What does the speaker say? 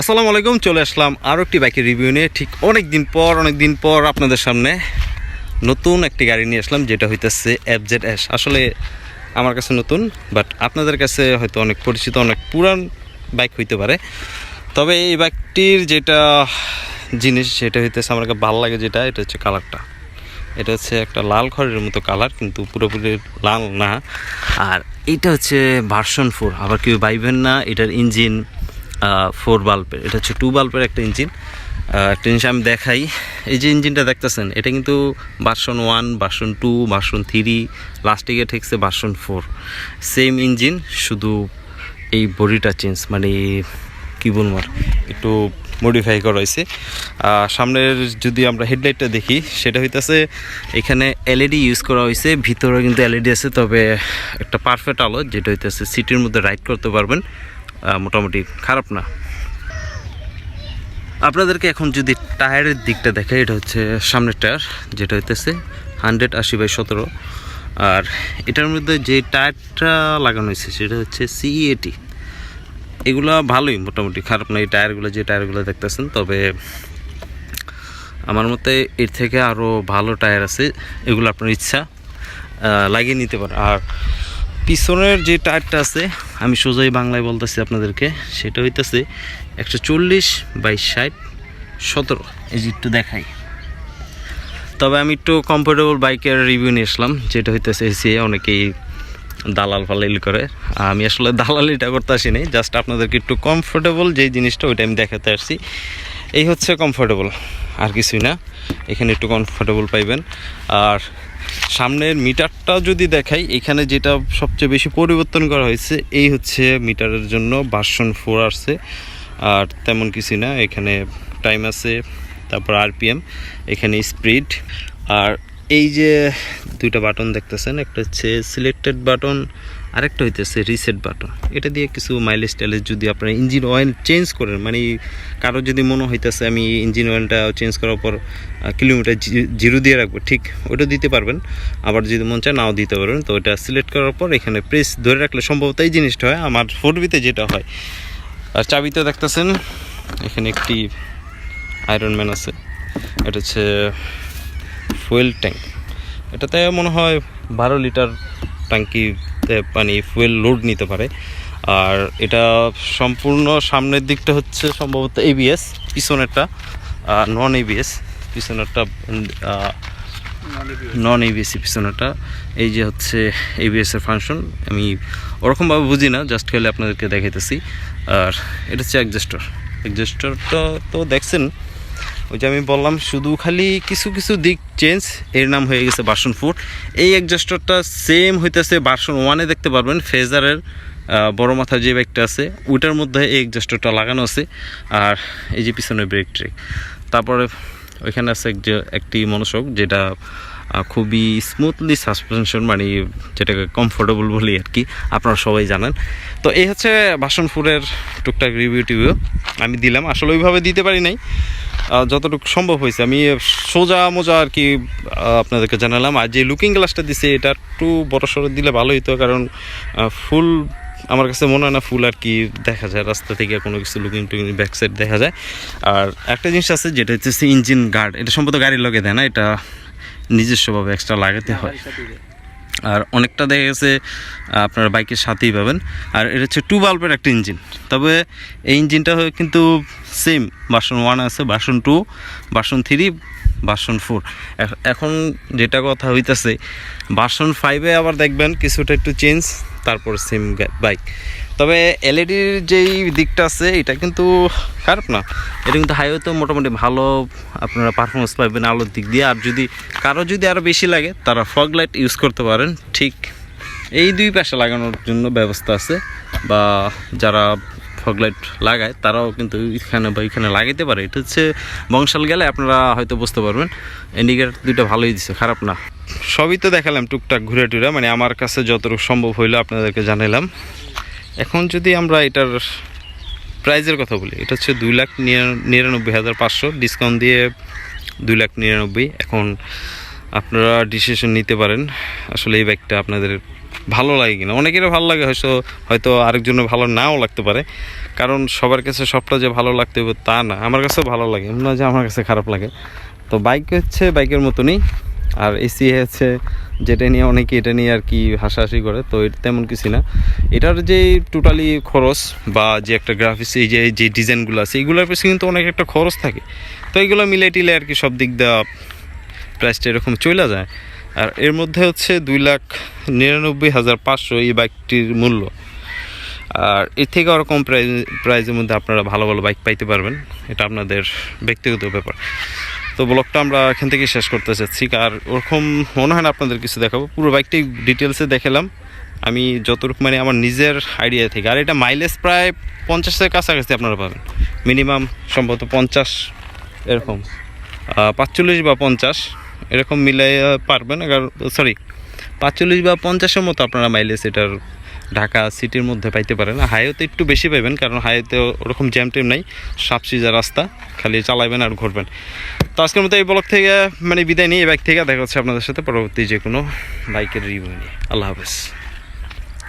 আসসালামু আলাইকুম, চলে আসলাম আরও একটি বাইকের রিভিউ নিয়ে। ঠিক অনেক দিন পর অনেক দিন পর আপনাদের সামনে নতুন একটি গাড়ি নিয়ে আসলাম, যেটা হইতেছে এফজেড এস আসলে আমার কাছে নতুন বাট আপনাদের কাছে হয়তো অনেক পরিচিত, অনেক পুরান বাইক হইতে পারে। তবে এই বাইকটির যেটা জিনিস, সেটা হইতেছে আমার কাছে ভালো লাগে যেটা, এটা হচ্ছে কালারটা এটা হচ্ছে একটা লাল খড়ের মতো কালার কিন্তু পুরোপুরি লাল না। আর এটা হচ্ছে ভার্সন ফোর আবার কেউ বাইবেন না, এটার ইঞ্জিন ফোর বাল্বের। এটা হচ্ছে টু বাল্বের একটা ইঞ্জিন একটা জিনিস আমি দেখাই। এই যে ইঞ্জিনটা দেখতেছেন, এটা কিন্তু version one version two version three লাস্টে গিয়ে ঠেকছে ভার্সন ফোর সেম ইঞ্জিন শুধু এই বডিটা চেঞ্জ মানে কি বলব একটু মডিফাই করা হয়েছে। সামনের যদি আমরা হেডলাইটটা দেখি, সেটা হইতেছে, এখানে এলইডি ইউজ করা হয়েছে ভিতরে কিন্তু এলইডি আছে, তবে একটা পারফেক্ট আলো, যেটা হইতেছে সিটির মধ্যে রাইড করতে পারবেন। মোটামুটি খারাপ না। আপনাদেরকে এখন যদি টায়ারের দিকটা দেখে এটা হচ্ছে সামনের টায়ার, যেটা হইতেছে হান্ড্রেড আশি বাই সতেরো। আর এটার মধ্যে যে টায়ারটা লাগানো হয়েছে, সেটা হচ্ছে সিইএটি এগুলো ভালোই, মোটামুটি খারাপ না, এই টায়ারগুলো, যে টায়ারগুলো দেখতেছেন। তবে আমার মতে এর থেকে আরও ভালো টায়ার আছে, এগুলো আপনার ইচ্ছা লাগিয়ে নিতে পারেন। আর পিছনের যে টায়ারটা আছে, আমি সোজাই বাংলায় বলতেছি আপনাদেরকে, সেটা হইতেছে একশো চল্লিশ বাই ষাট সতেরো। এই যে একটু দেখাই। তবে আমি একটু কমফোর্টেবল বাইকের রিভিউ নিয়ে আসলাম, যেটা হইতেছে এসি অনেকেই দালাল ফালাইল করে। আমি আসলে দালালিটা করতে আসিনি জাস্ট আপনাদেরকে একটু কমফোর্টেবল যেই জিনিসটা, ওইটা আমি দেখাতে আসছি। এই হচ্ছে কমফোর্টেবল আর কিছুই না। এখানে একটু কমফোর্টেবল পাইবেন। আর সামনের মিটারটা যদি দেখাই, এখানে যেটা সবচেয়ে বেশি পরিবর্তন করা হয়েছে, এই হচ্ছে মিটারের জন্য ভার্সন ফোর আসছে। আর তেমন কিছু না, এখানে টাইম আছে, তারপর আরপিএম, এখানে স্পিড আর এই যে দুইটা বাটন দেখতেছেন, একটা হচ্ছে সিলেক্টেড বাটন আরেকটা হইতেছে রিসেট বাটন এটা দিয়ে কিছু মাইলেজ টাইলেজ যদি আপনার ইঞ্জিন অয়েল চেঞ্জ করেন মানে কারও যদি মনে হইতেছে আমি ইঞ্জিন অয়েলটা চেঞ্জ করার পর কিলোমিটার জিরো দিয়ে রাখব, ঠিক ওটা দিতে পারবেন। আবার যদি মন চায় নাও দিতে পারবেন। তো ওটা সিলেক্ট করার পর এখানে প্রেস ধরে রাখলে সম্ভবত এই জিনিসটা হয়, আমার ফোর বিতে যেটা হয়। আর চাবিতে দেখতেছেন, এখানে একটি আয়রন ম্যান আছে। এটা হচ্ছে ফুয়েল ট্যাঙ্ক এটাতে মনে হয় বারো লিটার ট্যাঙ্কিতে পানি ফুয়েল লোড নিতে পারে। আর এটা সম্পূর্ণ সামনের দিকটা হচ্ছে সম্ভবত এবিএস পিছনেরটা নন এবিএস পিছনেরটা নন এবিএসি পিছনেরটা। এই যে হচ্ছে এবিএস এর ফাংশন আমি ওরকমভাবে বুঝি না জাস্ট খেলে আপনাদেরকে দেখাইতেছি। আর এটা হচ্ছে অ্যাডজাস্টার অ্যাডজাস্টারটা তো দেখছেন ওই যে আমি বললাম, শুধু খালি কিছু কিছু দিক চেঞ্জ এর নাম হয়ে গেছে বাসন ফুড এই অ্যাডজাস্টারটা সেম হইতেছে বাসন ওয়ানে দেখতে পারবেন ফেজারের বড় মাথার যে ব্যাগটা আছে, ওইটার মধ্যে এই অ্যাডজাস্টারটা লাগানো আছে। আর এই যে পিছনে ব্রেক ট্রেক তারপরে ওইখানে আছে একটি মনোসক, যেটা খুবই স্মুথলি সাসপেনশন মানে যেটাকে কমফোর্টেবল বলি আর কি, আপনারা সবাই জানেন। তো এই হচ্ছে বাসনপুরের টুকটাক রিভিউ টিভিউ আমি দিলাম, আসলে ওইভাবে দিতে পারি নাই। যতটুকু সম্ভব হয়েছে। আমি সোজা মোজা আর কি আপনাদেরকে জানালাম। আর যে লুকিং গ্লাসটা দিছে, এটা একটু বড় সড়ো দিলে ভালো হইতো, কারণ ফুল, আমার কাছে মনে হয় না ফুল আর কি দেখা যায়। রাস্তা থেকে কোনো কিছু লুকিং টুকিং ব্যাক সাইড দেখা যায়। আর একটা জিনিস আছে, যেটা হচ্ছে ইঞ্জিন গার্ড এটা সম্ভবত গাড়ির লগে দেয় না, এটা নিজস্বভাবে এক্সট্রা লাগাতে হয়। আর অনেকটা দেখা গেছে আপনার বাইকের সাথেই পাবেন। আর এটা হচ্ছে টু বাল্বের একটা ইঞ্জিন। তবে এই ইঞ্জিনটা কিন্তু সেম বাসন ওয়ান আছে বাসন টু বাসন থ্রি বাসন ফোর এখন যেটা কথা হইতেছে বাসন ফাইভে আবার দেখবেন কিছুটা একটু চেঞ্জ তারপর সেম বাইক তবে এলইডির যেই দিকটা আছে, এটা কিন্তু খারাপ না। এটা কিন্তু হাইওয়েতেও মোটামুটি ভালো আপনারা পারফরমেন্স পাবেন আলোর দিক দিয়ে। আর যদি কারও যদি আরও বেশি লাগে, তারা ফগ লাইট ইউজ করতে পারেন। ঠিক এই দুই পাশে লাগানোর জন্য ব্যবস্থা আছে। বা যারা ফগ লাইট লাগায়, তারাও কিন্তু এখানে বা এখানে লাগাইতে পারে। এটা হচ্ছে বংশাল গেলে আপনারা হয়তো বুঝতে পারবেন। ইন্ডিকেটার দুইটা ভালোই দিচ্ছে খারাপ না। সবই তো দেখালাম টুকটাক ঘুরে টুরে। মানে আমার কাছে যতটুকু সম্ভব হইল আপনাদেরকে জানালাম এখন যদি আমরা এটার প্রাইজের কথা বলি, এটা হচ্ছে দুই লাখ নিরানব্বই হাজার পাঁচশো। ডিসকাউন্ট দিয়ে দুই লাখ নিরানব্বই। এখন আপনারা ডিসিশন নিতে পারেন, আসলে এই বাইকটা আপনাদের ভালো লাগে কিনা। অনেকেরও ভালো লাগে, হয়তো হয়তো আরেকজনের ভালো নাও লাগতে পারে। কারণ সবার কাছে সবটা যে ভালো লাগতে হবে তা না। আমার কাছেও ভালো লাগে, এমন যে আমার কাছে খারাপ লাগে। তো বাইক হচ্ছে বাইকের মতনই। আর এসি হচ্ছে যেটা নিয়ে অনেকে এটা নিয়ে আর কি হাসাহাসি করে, তো এটা তেমন কিছু না। এটার যে টোটালি খরচ বা যে একটা গ্রাফিক্স এই যে যে ডিজাইনগুলো আছে এইগুলোর পিছনে কিন্তু অনেক একটা খরচ থাকে। তো এইগুলো মিলে টিলে আর কি সব দিক দেওয়া প্রাইসটা এরকম চলে যায়। আর এর মধ্যে হচ্ছে দুই লাখ নিরানব্বই হাজার পাঁচশো এই বাইকটির মূল্য। আর এর থেকে আরও কম প্রাইজ প্রাইজের মধ্যে আপনারা ভালো ভালো বাইক পাইতে পারবেন। এটা আপনাদের ব্যক্তিগত ব্যাপার। তো ব্লগটা আমরা এখান থেকে শেষ করতে চাচ্ছি আর ওরকম মনে হয় না আপনাদের কিছু দেখাবো। পুরো বাইকটাই ডিটেলসে দেখালাম। আমি যতটুকু মানে আমার নিজের আইডিয়া থেকে। আর এটা মাইলেজ প্রায় পঞ্চাশের কাছাকাছি আপনারা পাবেন। মিনিমাম সম্ভবত পঞ্চাশ এরকম। পাঁচচল্লিশ বা পঞ্চাশ এরকম মিলাই পারবেন। সরি পাঁচচল্লিশ বা পঞ্চাশের মতো আপনারা মাইলেজ এটার ঢাকা সিটির মধ্যে পাইতে পারেন। হাইওতে একটু বেশি পাইবেন, কারণ হাইওতে ওরকম জ্যাম টেম নাই। সাপসিজা রাস্তা, খালি চালাবেন আর ঘুরবেন। তো আজকের মতো এই ব্লগ থেকে মানে বিদায় নিয়ে এই বাইক থেকে দেখা হচ্ছে আপনাদের সাথে পরবর্তী যে কোনো বাইকের রিভিউ নিয়ে। আল্লাহ হাফেজ।